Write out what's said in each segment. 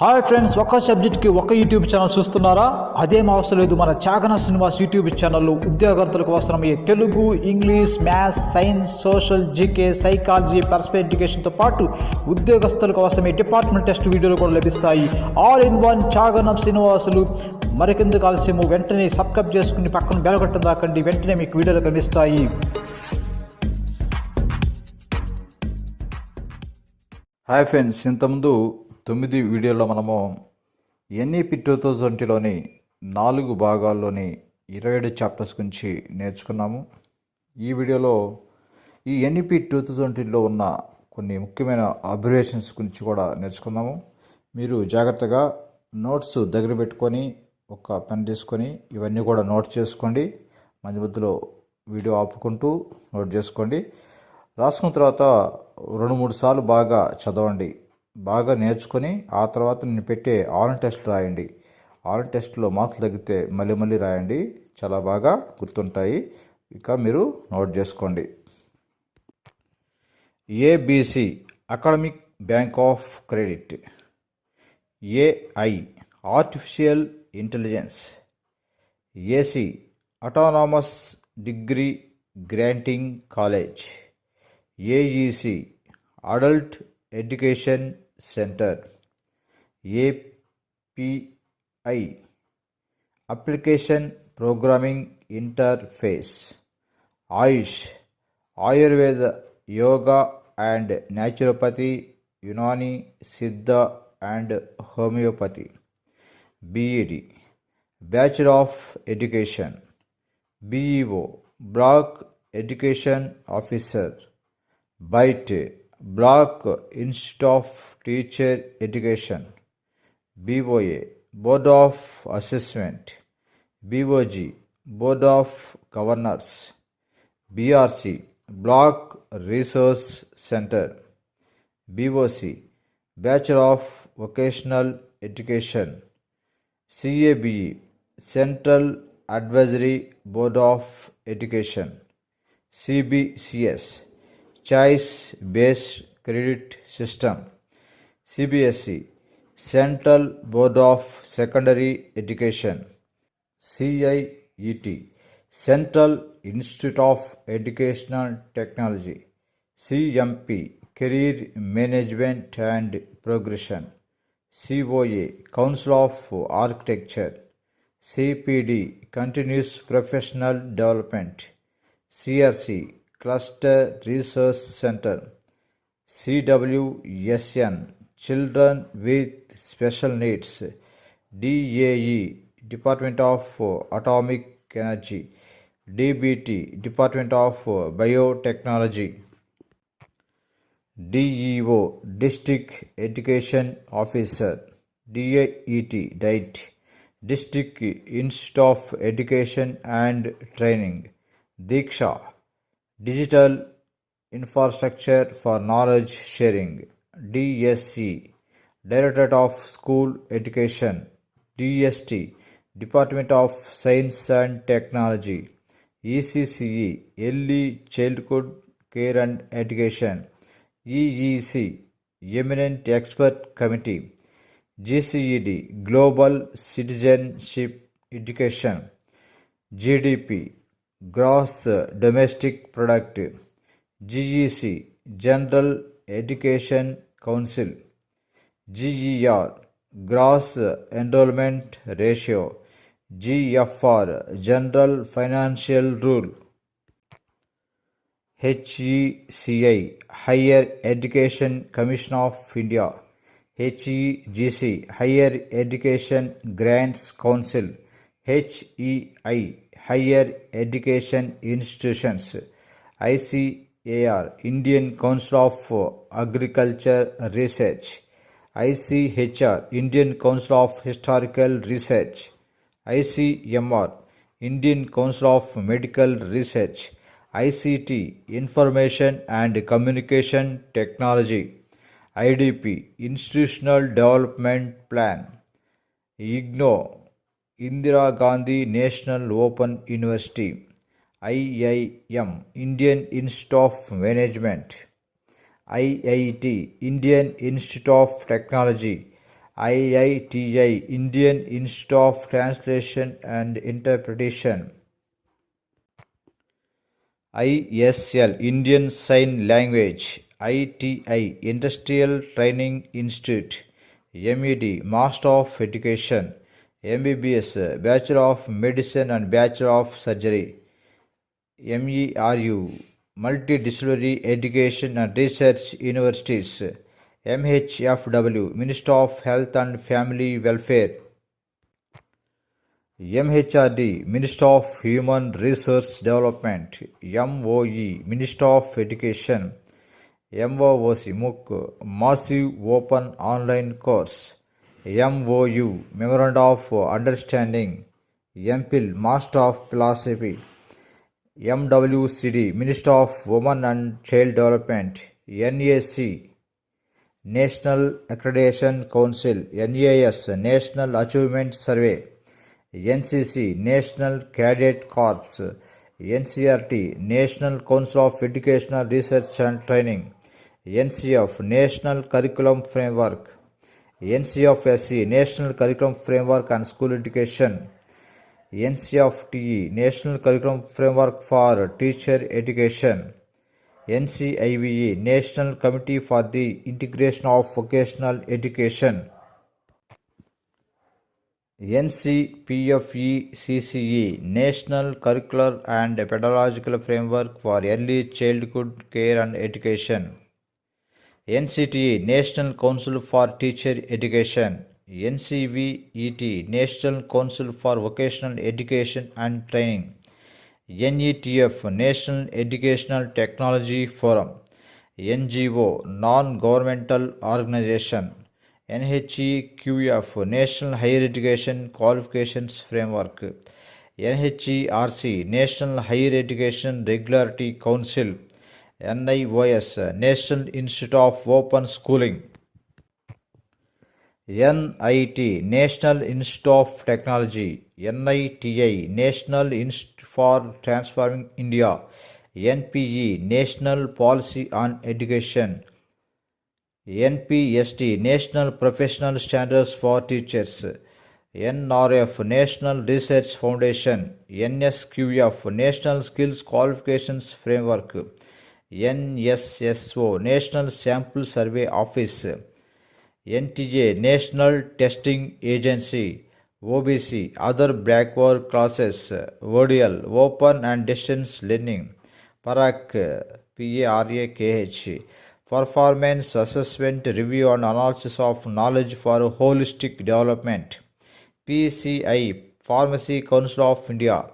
Hi friends ఒక సబ్జెక్ట్కి ఒక యూట్యూబ్ ఛానల్ చూస్తున్నారా? అదేం అవసరం లేదు మన చాగన శ్రీనివాస్ యూట్యూబ్ ఛానల్లో ఉద్యోగార్థులకు అవసరమయ్యే Telugu English maths science social GK psychology personal ఎడ్యుకేషన్తో పాటు ఉద్యోగస్తులకు అవసరమయ్యే డిపార్ట్మెంట్ టెస్ట్ వీడియోలు కూడా లభిస్తాయి. All in one Chaganam Srinivasulu. మరికెందుకు ఆలస్యము? వెంటనే సబ్స్క్రైబ్ చేసుకుని పక్కన బెలగట్టం దాకండి వెంటనే మీకు వీడియోలు కనిపిస్తాయి హాయ్ ఫ్రెండ్స్ ఇంతకుముందు తొమ్మిది వీడియోలో మనము ఎన్ఈపి టూ థౌజండ్ ట్వంటీలోని నాలుగు భాగాల్లోని ఇరవై ఏడు చాప్టర్స్ గురించి నేర్చుకున్నాము. ఈ వీడియోలో ఈ ఎన్ఈపి టూ థౌజండ్ ట్వంటీలో ఉన్న కొన్ని ముఖ్యమైన అబ్జర్వేషన్స్ గురించి కూడా నేర్చుకుందాము. మీరు జాగ్రత్తగా నోట్స్ దగ్గర పెట్టుకొని ఒక పెన్ తీసుకొని ఇవన్నీ కూడా నోట్ చేసుకోండి. మధ్య మధ్యలో వీడియో ఆపుకుంటూ నోట్ చేసుకోండి. రాసుకున్న తర్వాత రెండు మూడు సార్లు బాగా చదవండి. బాగా నేర్చుకొని ఆ తర్వాత నేను పెట్టే ఆన్లైన్ టెస్ట్ రాయండి. ఆన్లైన్ టెస్ట్లో మార్కులు తగ్గితే మళ్ళీ మళ్ళీ రాయండి. చాలా బాగా గుర్తుంటాయి. ఇక మీరు నోట్ చేసుకోండి. ABC academic bank of credit AI artificial intelligence AC autonomous degree granting college AEC adult education Center API Application Programming Interface. Aish Ayurveda Yoga and Naturopathy Unani Siddha and Homeopathy. B A D. Bachelor of Education. BEO Block Education Officer. BITE block instead of teacher education. BOA board of assessment. BOG board of governors. BRC block resource center. BOC bachelor of vocational education. CABE central advisory board of education. CBCS choice based credit system CBSE Central Board of Secondary Education CIET Central Institute of Educational Technology CMP Career Management and Progression COA Council of Architecture CPD Continuous Professional Development CRC Cluster Research Center CWSN Children with Special Needs DAE Department of Atomic Energy DBT Department of Biotechnology DEO District Education Officer DAET DIET District Institute of Education and Training Diksha. Digital infrastructure for knowledge sharing DSC directorate of school education DST department of science and technology ECCE early childhood care and education EEC eminent expert committee GCED global citizenship education GDP gross domestic product GEC General Education Council. GGR gross enrollment ratio. GFR General Financial Rule. HECI Higher Education Commission of India. HEGC Higher Education Grants Council. HEI Higher Education Institutions ICAR Indian Council of Agriculture Research ICHR Indian Council of Historical Research ICMR Indian Council of Medical Research ICT Information and Communication Technology IDP Institutional Development Plan IGNO Indira Gandhi national open university I I M Indian institute of management I I T Indian institute of technology I I T I Indian institute of translation and interpretation I S L Indian sign language I T I industrial training institute M E D master of education MBBS Bachelor of Medicine and Bachelor of Surgery MERU Multidisciplinary Education and Research Universities MHFW Minister of Health and Family Welfare MHRD Minister of Human Resource Development MOE Minister of Education MOOC MOOC Massive Open Online Course MOU Memorandum of Understanding MPhil Master of Philosophy MWCD Minister of Women and Child Development NAC National Accreditation Council NAS National Achievement Survey NCC National Cadet Corps NCRT National Council of Educational Research and Training NCF National Curriculum Framework NCFSE National Curriculum Framework and School Education. NCFTE National Curriculum Framework for Teacher Education. NCIVE National Committee for the Integration of Vocational Education. NCPFE CCE National Curricular and Pedagogical Framework for Early Childhood Care and Education NCTE National Council for Teacher Education. NCVET National Council for Vocational Education and Training. NETF National Educational Technology Forum. NGO Non Governmental Organization. NHEQF National Higher Education Qualifications Framework. NHERC National Higher Education Regularity Council NIOS National Institute of Open Schooling. NIT National Institute of Technology. NITI National Institute for Transforming India. NPE National Policy on Education. NPST National Professional Standards for Teachers. NRF National Research Foundation. NSQF National Skills Qualifications Framework NSSO National Sample Survey Office NTA National Testing Agency OBC Other Backward Classes ODL Open and Distance Learning PARAK PARAKH Performance Assessment Review and Analysis of Knowledge for Holistic Development PCI Pharmacy Council of India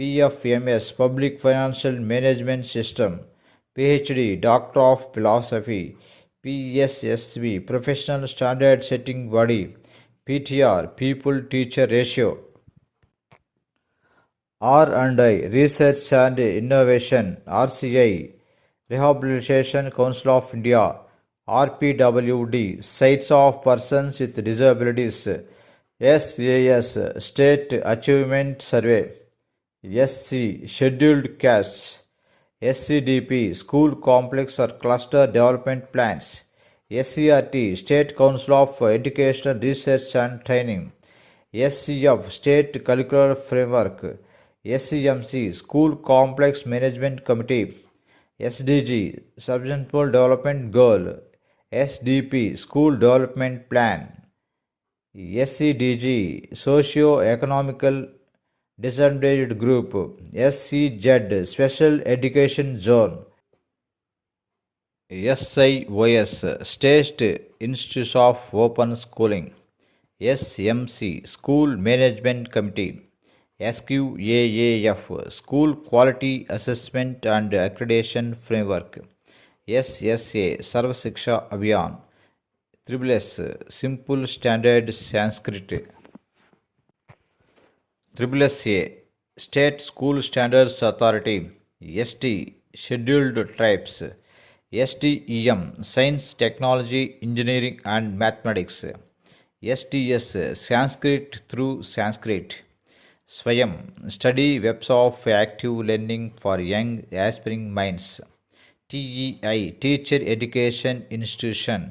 PFMS Public Financial Management System PhD Doctor of Philosophy PSSB Professional Standard Setting Body PTR People Teacher Ratio R&I Research and Innovation RCI Rehabilitation Council of India RPWD Sites of Persons with Disabilities SAS State Achievement Survey SC Scheduled Castes SCDP School Complex or Cluster Development Plans. SCRT State Council of Educational Research and Training. SCF State Curricular Framework. SCMC School Complex Management Committee. SDG Sustainable Development Goal. SDP School Development Plan. SCDG Socio-Economical Disadvantaged Group SCZ Special Education Zone. SIOS State Institutes of Open Schooling. SMC School Management Committee. SQAAF School Quality Assessment and Accreditation Framework. SSA Sarva Siksha Abhiyan. Triple S Simple Standard Sanskrit triple S A state school standards authority S T scheduled tribes S T E M science technology engineering and mathematics S T S Sanskrit through Sanskrit ಸ್ವಯಂ study webs of active learning for young aspiring minds T E I teacher education institution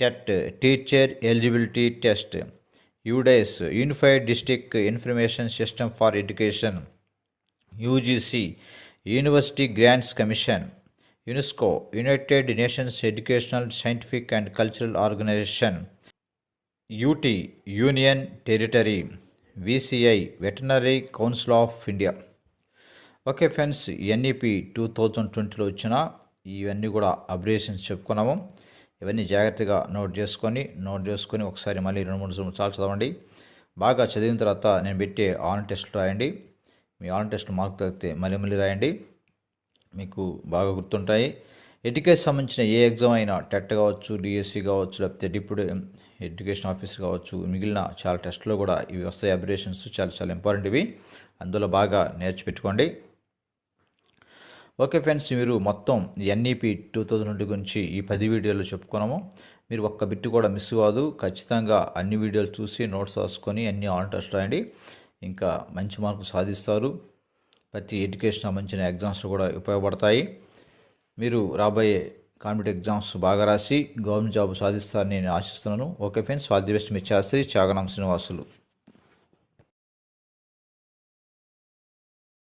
TET teacher eligibility test UDISE unified district information system for education UGC university grants commission UNESCO united nations educational scientific and cultural organization UT union territory VCI veterinary council of India okay friends NEP two thousand ట్వంటీలో వచ్చిన ఇవన్నీ కూడా అబ్రియేషన్స్ చెప్పుకున్నాము. ఇవన్నీ జాగ్రత్తగా note చేసుకొని note చేసుకొని ఒకసారి మళ్ళీ రెండు మూడు సార్లు చదవండి. బాగా చదివిన తర్వాత నేను పెట్టే ఆన్ టెస్ట్ రాయండి. మీ ఆన్ టెస్ట్ మార్క్ తగ్గితే మళ్ళీ మళ్ళీ రాయండి. మీకు బాగా గుర్తుంటాయి. ఎడ్యుకేషన్ సంబంధించిన ఏ ఎగ్జామ్ అయినా టెట్ కావచ్చు డిఎస్సి కావచ్చు లేకపోతే డిప్యూటీ ఎడ్యుకేషన్ ఆఫీసర్ కావచ్చు మిగిలిన చాలా టెస్ట్లో కూడా ఇవి వస్తాయి. అబ్రియేషన్స్ చాలా చాలా ఇంపార్టెంట్ ఇవి. అందులో బాగా నేర్చిపెట్టుకోండి ఓకే ఫ్రెండ్స్ మీరు మొత్తం ఎన్ఈపి టూ థౌజండ్ ట్వంటీ గురించి ఈ పది వీడియోలు చెప్పుకున్నాము. మీరు ఒక్క బిట్టు కూడా మిస్ కాదు. ఖచ్చితంగా అన్ని వీడియోలు చూసి నోట్స్ రాసుకొని అన్ని ఆన్ టెస్ట్ రాయండి. ఇంకా మంచి మార్కులు సాధిస్తారు. ప్రతి ఎడ్యుకేషన్ మంచి ఎగ్జామ్స్ కూడా ఉపయోగపడతాయి. మీరు రాబోయే కాంపిటేటివ్ ఎగ్జామ్స్ బాగా రాసి గవర్నమెంట్ జాబ్ సాధిస్తారని నేను ఆశిస్తున్నాను. Okay friends all the best me Shastri Srinivasulu.